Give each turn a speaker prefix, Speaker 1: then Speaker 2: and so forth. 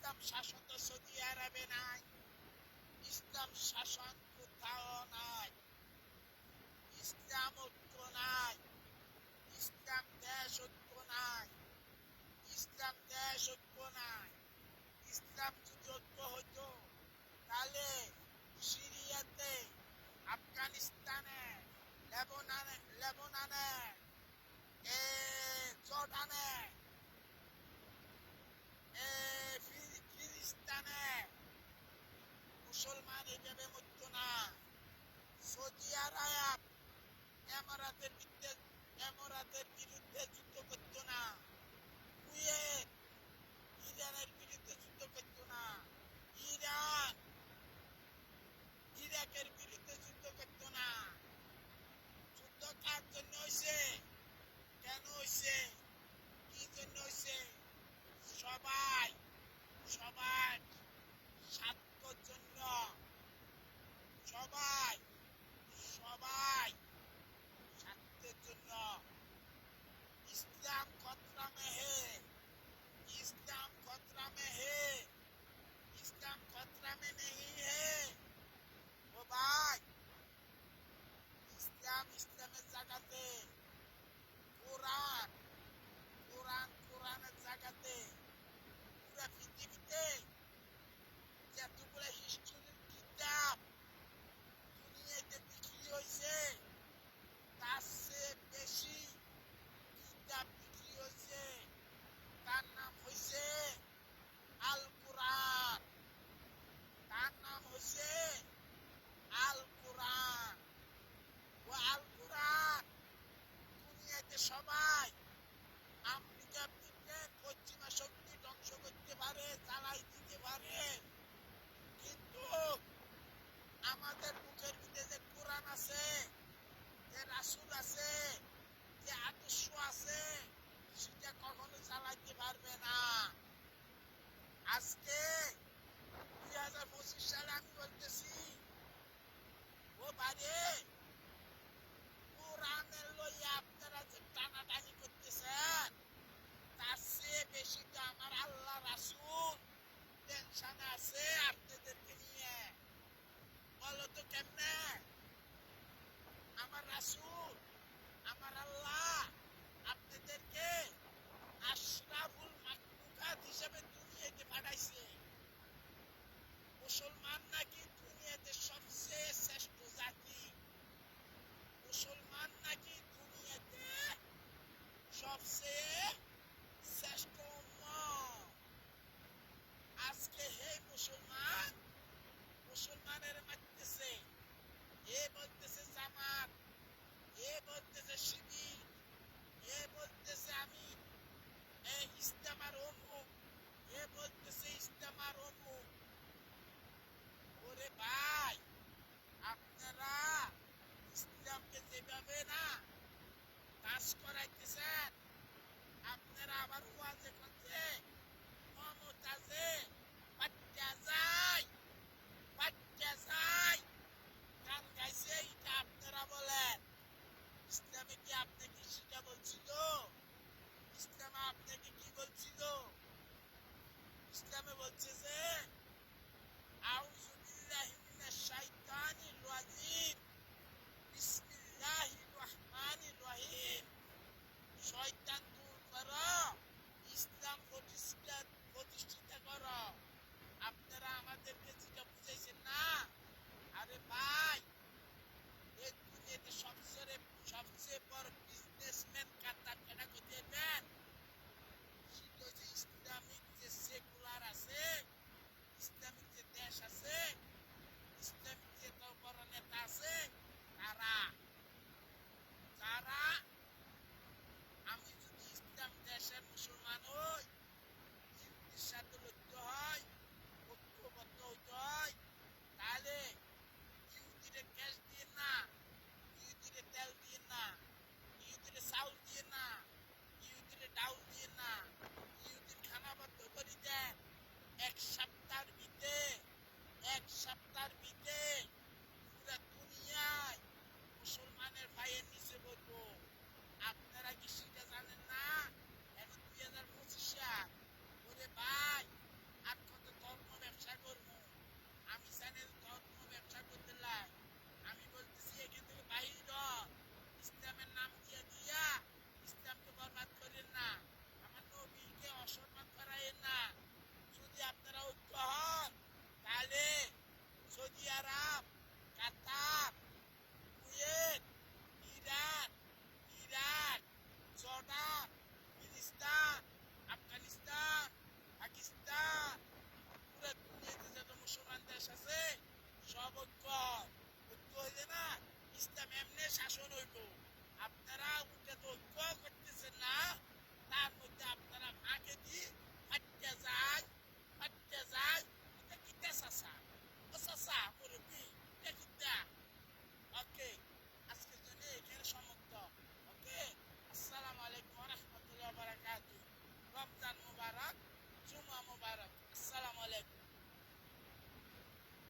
Speaker 1: ইসলাম শাসন তো সৌদি আরবে নাই। ইসলাম শাসন কোথাও নাই। ইসলাম ঐক্য নাই। ইসলাম দেশ ঐক্য নাই। ইসলাম দেশ ঐক্য নাই। ইসলাম যদি ঐক্য হইত, তাহলে সিরিয়াতে, আফগানিস্তানে, লেবনানে লেবনানে জর্ডানে শ্রেষ্ঠ আজকে হে মুসলমান মুসলমানের মারতেছে এ বলতেছে জামাত এ বলতেছে শিবির আপনারা উঠে তো ঐক্য করতেছেন না